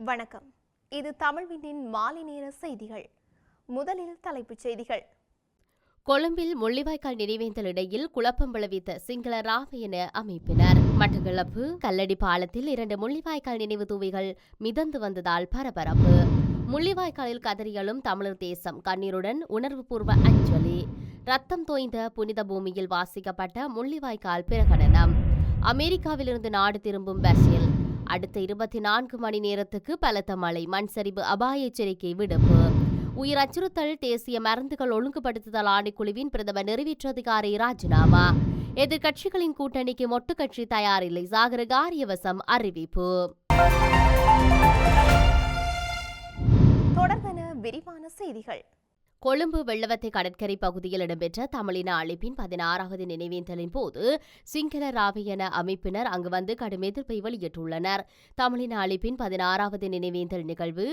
வணக்கம். இது தமிழ்வினின் மாலை நேர செய்திகள். முதலில் தலைப்புச் செய்திகள். கொழும்பில் முள்ளிவாய்க்கால் நினைவேந்தல் இடையில் குழப்பம் விளைவித்த சிங்கள ராவயன அமைப்பினர். மட்டக்களப்பு கல்லடி பாலத்தில் இரண்டு முள்ளிவாய்க்கால் நினைவு தூவிகள் மிதந்து வந்ததால் பரபரப்பு. முள்ளிவாய்க்காலில் கதறியலும் தமிழர் தேசம் கண்ணீருடன் உணர்வுபூர்வ அஞ்சலி. ரத்தம் தோய்ந்த புனித பூமியில் வாசிக்கப்பட்ட முள்ளிவாய்க்கால் பிரகடனம். அமெரிக்காவிலிருந்து நாடு திரும்பும் பஷீல் அடுத்த இருபத்தி நான்கு மணி நேரத்துக்கு பலத்த மழை மண் சரிவு அபாய எச்சரிக்கை விடுப்பு. உயிர் அச்சுறுத்தல் தேசிய மருந்துகள் ஒழுங்குபடுத்துதல் ஆணைக்குழுவின் நிறைவேற்று அதிகாரி ராஜினாமா. எதிர்க்கட்சிகளின் கூட்டணிக்கு மொட்டு கட்சி தயாரில்லை சாகர காரியவசம் அறிவிப்பு. தொடர்பென விரிவான செய்திகள். கொழும்பு வெள்ளவத்தை கடற்கரை பகுதியில் இடம்பெற்ற தமிழின அழைப்பின் பதினாறாவது நினைவேந்தலின் போது சிங்கள ராவியன அமைப்பினர் அங்கு வந்து கடும் எதிர்ப்பை வெளியிட்டுள்ளனர். தமிழின அழைப்பின் பதினாறாவது நினைவேந்தல் நிகழ்வு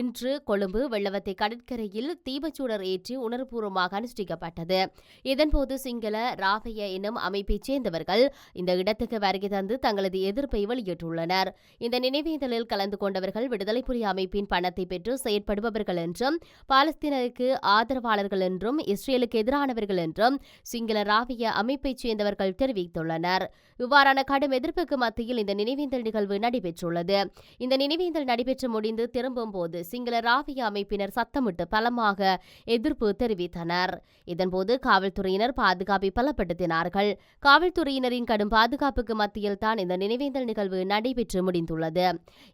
இன்று கொழும்பு வெள்ளவத்தை கடற்கரையில் தீபச்சூடர் ஏற்றி உணர்வுபூர்வமாக அனுஷ்டிக்கப்பட்டது. இதன்போது சிங்கள ராவைய எனும் அமைப்பைச் சேர்ந்தவர்கள் இந்த இடத்துக்கு வருகை தந்து தங்களது எதிர்ப்பை வெளியிட்டுள்ளனர். இந்த நினைவேந்தலில் கலந்து கொண்டவர்கள் விடுதலை புலி அமைப்பின் பணத்தை பெற்று செயற்படுபவர்கள் என்றும் பாலஸ்தீனருக்கு ஆதரவாளர்கள் என்றும் இஸ்ரேலுக்கு எதிரானவர்கள் என்றும் சிங்கள ராவிய அமைப்பைச் சேர்ந்தவர்கள் தெரிவித்துள்ளனர். இவ்வாறான கடும் எதிர்ப்புக்கு மத்தியில் இந்த நினைவேந்தல் நிகழ்வு நடைபெற்றுள்ளது. இந்த நினைவேந்தல் நடைபெற்று முடிந்து திரும்பும் போது சிங்கள ராவிய அமைப்பினர் சத்தமிட்டு பலமாக எதிர்ப்பு தெரிவித்தனர். இதன்போது காவல்துறையினர் பாதுகாப்பை பலப்படுத்தினார்கள். காவல்துறையினரின் கடும் பாதுகாப்புக்கு மத்தியில் தான் இந்த நினைவேந்தல் நிகழ்வு நடைபெற்று முடிந்துள்ளது.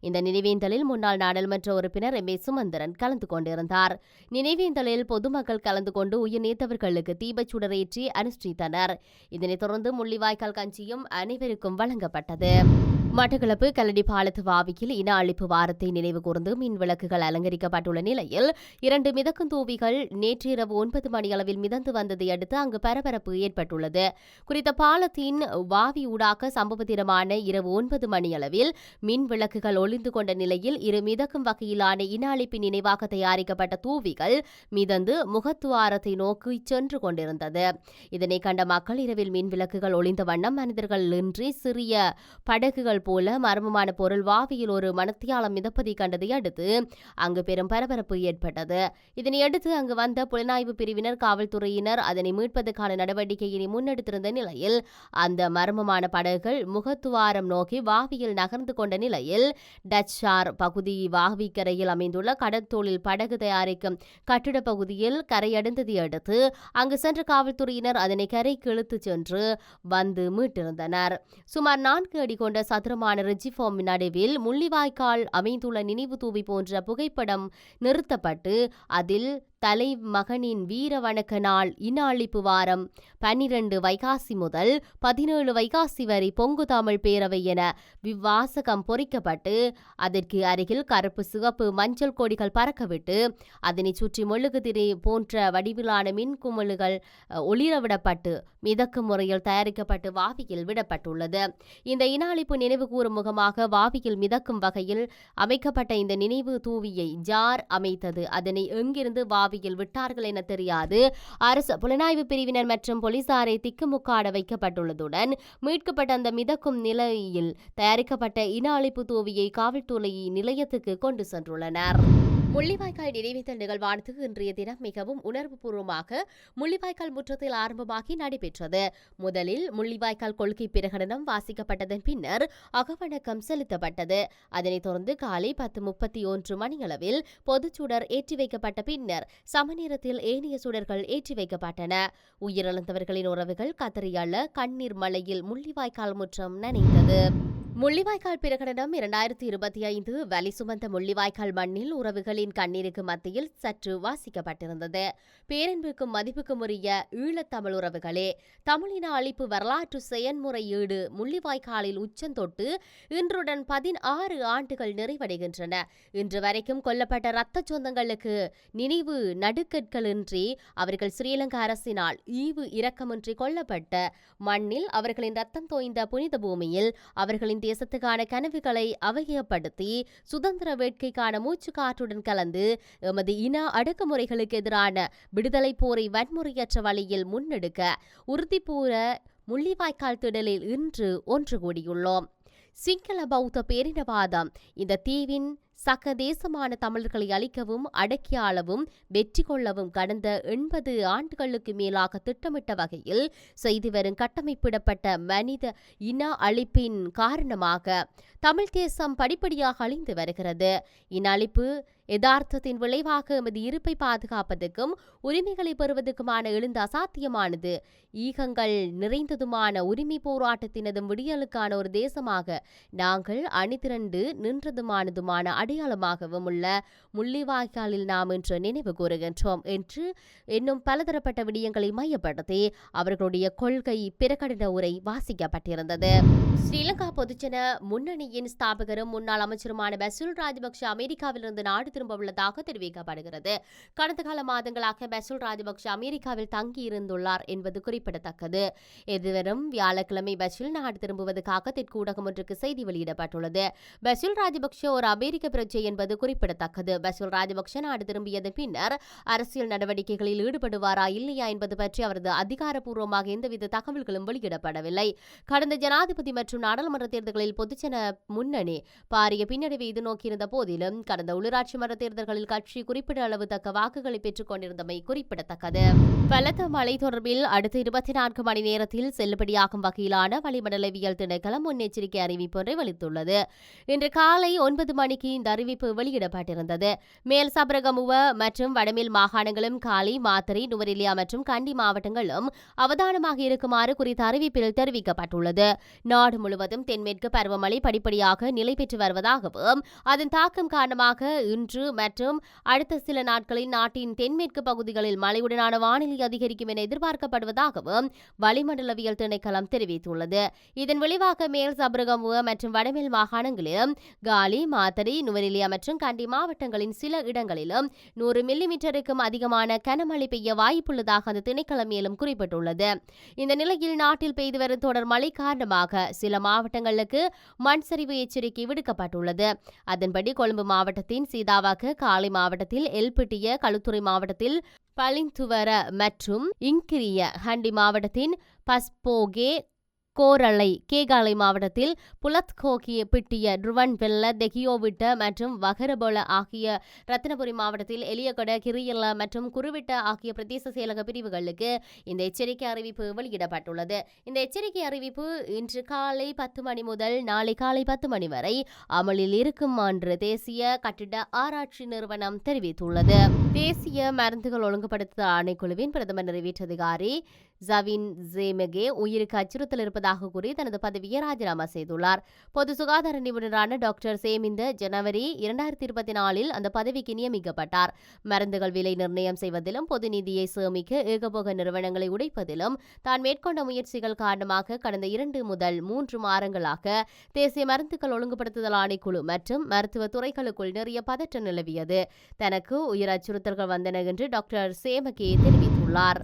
இந்த நினைவேந்தலில் முன்னாள் நாடாளுமன்ற உறுப்பினர் எம் ஏ சுமந்திரன் கலந்து கொண்டிருந்தார். நினைவேந்தலில் பொதுமக்கள் கலந்து கொண்டு உயிர் நீத்தவர்களுக்கு தீபச்சுடரேற்றி அனுஷ்டித்தனர். இதனைத் தொடர்ந்து முள்ளிவாய்க்கால் கஞ்சியும் அனைவருக்கும் வழங்கப்பட்டது. மட்டக்களப்பு கல்லடி பாலத்து வாவியில் இன அழிப்பு வாரத்தை நினைவு கூர்ந்து மின் விளக்குகள் அலங்கரிக்கப்பட்டுள்ள நிலையில் இரண்டு மிதக்கும் தூவிகள் நேற்றிரவு ஒன்பது மணி அளவில் மிதந்து வந்ததை அடுத்து அங்கு பரபரப்பு ஏற்பட்டுள்ளது. குறித்த பாலத்தின் வாவி ஊடாக சம்பவத்திரமான இரவு ஒன்பது மணியளவில் மின் விளக்குகள் ஒளிந்து கொண்ட நிலையில் இரு மிதக்கும் வகையிலான இன அழிப்பின் நினைவாக தயாரிக்கப்பட்ட தூவிகள் மிதந்து முகத்துவாரத்தை நோக்கி சென்று கொண்டிருந்தது. இதனை கண்ட மக்கள் இரவில் மின் விளக்குகள் ஒளிந்த வண்ணம் மனிதர்கள் இன்றி சிறிய படகுகள் போல மர்மமான பொருள் வாவியில் ஒரு மணத்தியாலம் மிதப்பதை கண்டதை அடுத்து அங்கு பெரும் பரபரப்பு ஏற்பட்டது. இதனையடுத்து அங்கு வந்த புலனாய்வு பிரிவினர் காவல்துறையினர் அதனை மீட்பதற்கான நடவடிக்கையினை முன்னெடுத்திருந்த நிலையில் அந்த மர்மமான படகுகள் முகத்துவாரம் நோக்கி வாவியில் நகர்ந்து கொண்ட நிலையில் டச்சார் பகுதி வாவிக்கரையில் அமைந்துள்ள கடற்தொழில் படகு தயாரிக்கும் கட்டிட பகுதியில் கரையடைந்ததை அடுத்து அங்கு சென்ற காவல்துறையினர் அதனை கரைக்கு இழுத்துச் சென்று வந்து மீட்டிருந்தனர். சுமார் நான்கு அடி கொண்ட சதுரமான ரிஜிஃபார்ம் நடுவில் முள்ளிவாய்க்கால் அமைந்துள்ள நினைவு தூவி போன்ற புகைப்படம் நிறுத்தப்பட்டு அதில் தலைமகனின் வீர வணக்க நாள் இனஅழிப்பு வாரம். பன்னிரண்டு வைகாசி முதல் பதினேழு வைகாசி வரை பொங்கு தமிழ் பேரவை என விவாசகம் பொறிக்கப்பட்டு அதற்கு அருகில் கருப்பு சிவப்பு மஞ்சள் கொடிகள் பறக்கவிட்டு அதனை சுற்றி மெழுகுதிரி போன்ற வடிவிலான மின் குமிழ்கள் ஒளிரவிடப்பட்டு மிதக்கும் முறையில் தயாரிக்கப்பட்டு வாவியில் விடப்பட்டுள்ளது. இந்த இன அழிப்பு நினைவு கூறும் முகமாக வாவியில் மிதக்கும் வகையில் அமைக்கப்பட்ட இந்த நினைவு தூவியை ஜார் அமைத்தது. அதனை எங்கிருந்து வாவியில் விட்டார்கள் என தெரியாது. அரசு புலனாய்வு பிரிவினர் மற்றும் போலீசாரை திக்குமுக்காட வைக்கப்பட்டுள்ளதுடன் மீட்கப்பட்ட அந்த மிதக்கும் நிலையில் தயாரிக்கப்பட்ட இன அழிப்பு தூவியை காவல்துறை நிலையத்துக்கு கொண்டு சென்றுள்ளனர். முள்ளிவாய்க்கால் நினைவேந்தல் நிகழ்வானது இன்றைய தினம் மிகவும் உணர்வுபூர்வமாக முள்ளிவாய்க்கால் முற்றத்தில் ஆரம்பமாகி நடைபெற்றது. முதலில் முள்ளிவாய்க்கால் கொள்கை பிரகடனம் வாசிக்கப்பட்டதன் பின்னர் அகவணக்கம் செலுத்தப்பட்டது. அதனைத் தொடர்ந்து காலை பத்து முப்பத்தி ஒன்று மணியளவில் பொதுச்சுடர் ஏற்றி வைக்கப்பட்ட பின்னர் சமநேரத்தில் ஏனைய சுடர்கள் ஏற்றி வைக்கப்பட்டன. உயிரிழந்தவர்களின் உறவுகள் கத்தறியாள கண்ணீர் மலையில் முள்ளிவாய்க்கால் முற்றம் நனைந்தது. முள்ளிவாய்க்கால் பிரகடனம் இரண்டாயிரத்தி இருபத்தி ஐந்து வலி சுமந்த முள்ளிவாய்க்கால் மண்ணில் உறவுகளின் கண்ணீருக்கு மத்தியில் சற்று வாசிக்கப்பட்டிருந்தது. பேரன்புக்கும் மதிப்புக்கும் உரிய ஈழத்தமிழ் உறவுகளே தமிழின அழிப்பு வரலாற்று செயன்முறையீடு முள்ளிவாய்க்காலில் உச்சந்தொட்டு இன்றுடன் பதினாறு ஆண்டுகள் நிறைவடைகின்றன. இன்று வரைக்கும் கொல்லப்பட்ட இரத்த சொந்தங்களுக்கு நினைவு நடுக்கற்களின்றி அவர்கள் ஸ்ரீலங்கா அரசினால் ஈவு இரக்கமின்றி கொல்லப்பட்ட மண்ணில் அவர்களின் ரத்தம் தோய்ந்த புனித பூமியில் அவர்களின் தேசத்துக்கான கனவுகளை அவகியப்படுத்தி சுதந்திர வேட்கைக்கான மூச்சு காற்றுடன் கலந்து எமது இன அடக்குமுறைகளுக்கு எதிரான விடுதலை போரை வன்முறையற்ற வழியில் முன்னெடுக்க உறுதிபூர முள்ளிவாய்க்கால் திடலில் இன்று ஒன்று கூடியுள்ளோம். சிங்கள பௌத்த பேரினவாதம் இந்த தீவின் சக தேசமான தமிழர்களை அழிக்கவும் அடக்கி ஆளவும் வெற்றி கொள்ளவும் கடந்த எண்பது ஆண்டுகளுக்கு மேலாக திட்டமிட்ட வகையில் செய்து வரும் கட்டமைப்பிடப்பட்ட மனித இன அழிப்பின் காரணமாக தமிழ் தேசம் படிப்படியாக அழிந்து வருகிறது. இன அழிப்பு யதார்த்தத்தின் விளைவாக எமது இருப்பை பாதுகாப்பதற்கும் உரிமைகளை பெறுவதற்குமான எழுந்த அசாத்தியமானது. ஈகங்கள் நிறைந்ததுமான உரிமை போராட்டத்தினதும் விடியலுக்கான ஒரு தேசமாக நாங்கள் அணிதிரண்டு நின்றதுமானதுமான அடையாளமாகவும் உள்ள முள்ளிவாய்க்காலில் நாம் இன்று நினைவு கூறுகின்றோம் என்று இன்னும் பலதரப்பட்ட விடயங்களை மையப்படுத்தி அவர்களுடைய கொள்கை பிரகடன உரை வாசிக்கப்பட்டிருந்தது. ஸ்ரீலங்கா பொதுஜன முன்னணியின் ஸ்தாபகரும் முன்னாள் அமைச்சருமான பசுல் ராஜபக்ஷ அமெரிக்காவிலிருந்து நாடு திரும்ப உள்ளதாக தெரிவிக்கப்படுகிறது. கடந்த கால மாதங்களாக பசுல் ராஜபக்ஷ அமெரிக்காவில் தங்கியிருந்துள்ளார் என்பது குறிப்பிடத்தக்கது. எதிர்வரும் வியாழக்கிழமை பசுல் நாடு திரும்புவதற்காக தெற்கு ஊடகம் ஒன்றுக்கு செய்தி வெளியிடப்பட்டுள்ளது. பசுல் ராஜபக்ஷ ஒரு அமெரிக்க பிரஜை என்பது குறிப்பிடத்தக்கது. பசுல் ராஜபக்ஷ நாடு திரும்பியதன் பின்னர் அரசியல் நடவடிக்கைகளில் ஈடுபடுவாரா இல்லையா என்பது பற்றி அவரது அதிகாரப்பூர்வமாக எந்தவித தகவல்களும் வெளியிடப்படவில்லை. கடந்த ஜனாதிபதி மற்றும் நாடாளுமன்ற தேர்தல்களில் பொதுஜன முன்னணி பாரிய பின்னடைவை எதிர்நோக்கியிருந்த போதிலும் கடந்த உள்ளூராட்சி சட்டமன்ற தேர்தல்களில் கட்சி குறிப்பிட அளவு தக்க வாக்குகளை பெற்றுக் கொண்டிருந்தமை குறிப்பிடத்தக்கது. பலத்த மழை தொடர்பில் அடுத்த இருபத்தி நான்கு மணி நேரத்தில் செல்லுபடியாகும் வகையிலான வளிமண்டலவியல் திணைக்களம் முன்னெச்சரிக்கை அறிவிப்பு ஒன்றை வெளித்துள்ளது இன்று காலை ஒன்பது மணிக்கு இந்த அறிவிப்பு வெளியிடப்பட்டிருந்தது. மேல் சபரகமுவ மற்றும் வடமேல் மாகாணங்களும் காலி மாத்தறை நுவரெலியா மற்றும் கண்டி மாவட்டங்களும் அவதானமாக இருக்குமாறு குறித்த அறிவிப்பில் தெரிவிக்கப்பட்டுள்ளது. நாடு முழுவதும் தென்மேற்கு பருவமழை படிப்படியாக நிலை பெற்று வருவதாகவும் அதன் தாக்கம் காரணமாக இன்று இன்று மற்றும் அடுத்த சில நாட்களில் நாட்டின் தென்மேற்கு பகுதிகளில் மழையுடனான வானிலை அதிகரிக்கும் என எதிர்பார்க்கப்படுவதாகவும் வளிமண்டலவியல் திணைக்களம் தெரிவித்துள்ளது. இதன் விளைவாக மேல் சபரகமுவ மற்றும் வடமேல் மாகாணங்களிலும் காலி மாத்தறை நுவரெலியா மற்றும் கண்டி மாவட்டங்களின் சில இடங்களிலும் நூறு மில்லிமீட்டருக்கும் அதிகமான கனமழை பெய்ய வாய்ப்புள்ளதாக அந்த திணைக்களம் மேலும் குறிப்பிட்டுள்ளது. இந்த நிலையில் நாட்டில் பெய்து வரும் தொடர் மழை காரணமாக சில மாவட்டங்களுக்கு மண் சரிவு எச்சரிக்கை விடுக்கப்பட்டுள்ளது. அதன்படி கொழும்பு மாவட்டத்தின் சீதாவ சீதாவாக்கு காலை மாவட்டத்தில் எல்பிட்டிய களுத்துறை மாவட்டத்தில் பளிந்துவர மற்றும் இங்கிரிய ஹண்டி மாவட்டத்தின் பஸ்போகே கோரளை கேகாலை மாவட்டத்தில் புலத்கோகிய பிட்டிய ட்ருவன் வெல்ல தெகியோவிட்ட மற்றும் வகரபொல ஆகிய ரத்தினபுரி மாவட்டத்தில் எலியகொட கிரியல்ல மற்றும் குருவிட்ட ஆகிய பிரதேச செயலக பிரிவுகளுக்கு இந்த எச்சரிக்கை அறிவிப்பு வெளியிடப்பட்டுள்ளது. இந்த எச்சரிக்கை அறிவிப்பு இன்று காலை பத்து மணி முதல் நாளை காலை பத்து மணி வரை அமலில் இருக்கும் என்று தேசிய கட்டிட ஆராய்ச்சி நிறுவனம் தெரிவித்துள்ளது. தேசிய மருந்துகள் ஒழுங்குபடுத்த ஆணைக்குழுவின் பிரதமர் நிறைவேற்று அதிகாரி ஜவின் ஜேமெகே உயிருக்கு அச்சுறுத்தல் இருப்பதாக கூறி தனது பதவியை ராஜினாமா செய்துள்ளார். பொது சுகாதார நிபுணரான டாக்டர் சேமிந்த ஜனவரி இரண்டாயிரத்தி இருபத்தி நாலில் அந்த பதவிக்கு நியமிக்கப்பட்டார். மருந்துகள் விலை நிர்ணயம் செய்வதிலும் பொது நிதியை சேமிக்க ஏகபோக நிறுவனங்களை உடைப்பதிலும் தான் மேற்கொண்ட முயற்சிகள் காரணமாக கடந்த இரண்டு முதல் மூன்று மாதங்களாக தேசிய மருந்துகள் ஒழுங்குபடுத்துதல் ஆணைக்குழு மற்றும் மருத்துவ துறைகளுக்குள் நிறைய பதற்றம் நிலவியது. தனக்கு உயிர் அச்சுறுத்தல்கள் வந்தன என்று டாக்டர் சேமகே தெரிவித்துள்ளார்.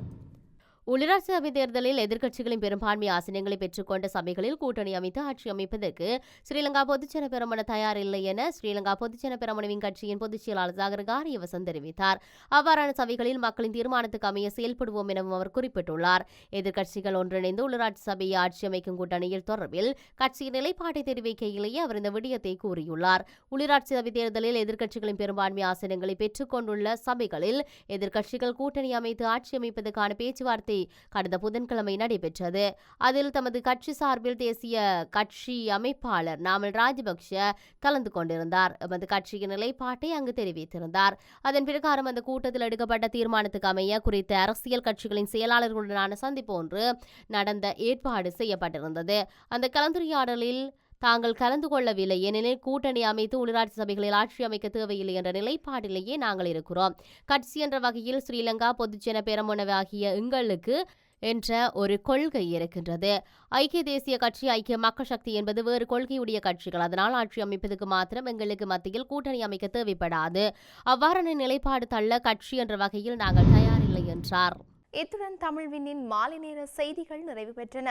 உள்ளாட்சி சபை தேர்தலில் எதிர்க்கட்சிகளின் பெரும்பான்மை ஆசனங்களை பெற்றுக்கொண்ட சபைகளில் கூட்டணி அமைத்து ஆட்சி அமைப்பதற்கு ஸ்ரீலங்கா பொதுஜன தயார் இல்லை என ஸ்ரீலங்கா பொதுஜன பெருமனவின் கட்சியின் பொதுச் செயலாளர் ஜாகர்கார் காரியவசன் தெரிவித்தார். அவ்வாறான சபைகளில் மக்களின் தீர்மானத்துக்கு அமைய செயல்படுவோம் எனவும் அவர் குறிப்பிட்டுள்ளார். எதிர்க்கட்சிகள் ஒன்றிணைந்து உள்ளாட்சி சபையை ஆட்சி அமைக்கும் கூட்டணியில் தொடர்பில் கட்சியின் நிலைப்பாட்டை தெரிவிக்கையிலேயே அவர் இந்த விடயத்தை கூறியுள்ளார். உள்ளாட்சி சபை தேர்தலில் எதிர்க்கட்சிகளின் பெரும்பான்மை ஆசனங்களை பெற்றுக்கொண்டுள்ள சபைகளில் எதிர்க்கட்சிகள் கூட்டணி அமைத்து ஆட்சி அமைப்பதற்கான பேச்சுவார்த்தை கடந்த புதன்கிழமை நடைபெற்றது. அதில் தமது கட்சி சார்பில் தேசிய கட்சி அமைப்பாளர் நாமல் ராஜபக்ஷ கலந்து கொண்டிருந்தார். எமது கட்சியின் நிலைப்பாட்டை அங்கு தெரிவித்திருந்தார். அதன் பிரகாரம் அந்த கூட்டத்தில் எடுக்கப்பட்ட தீர்மானத்துக்கு அமைய குறித்த அரசியல் கட்சிகளின் செயலாளர்களுடனான சந்திப்பு ஒன்று நடந்த ஏற்பாடு செய்யப்பட்டிருந்தது. அந்த கலந்துரையாடலில் தாங்கள் கலந்து கொள்ளவில்லை ஏனெனில் கூட்டணி அமைத்து உள்ளாட்சி சபைகளில் ஆட்சி அமைக்க தேவையில்லை என்ற நிலைப்பாட்டிலேயே நாங்கள் இருக்கிறோம். கட்சி என்ற வகையில் ஸ்ரீலங்கா பொதுஜன பெரமுனவு ஆகிய எங்களுக்கு என்ற ஒரு கொள்கை இருக்கின்றது. ஐக்கிய தேசிய கட்சி ஐக்கிய மக்கள் சக்தி என்பது வேறு கொள்கையுடைய கட்சிகள். அதனால் ஆட்சி அமைப்பதற்கு மாத்திரம் எங்களுக்கு மத்தியில் கூட்டணி அமைக்க தேவைப்படாது. அவ்வாறான நிலைப்பாடு தள்ள கட்சி என்ற வகையில் நாங்கள் தயாரில்லை என்றார். இத்துடன் தமிழ்வினின் மாலை நேர செய்திகள் நிறைவு பெற்றன.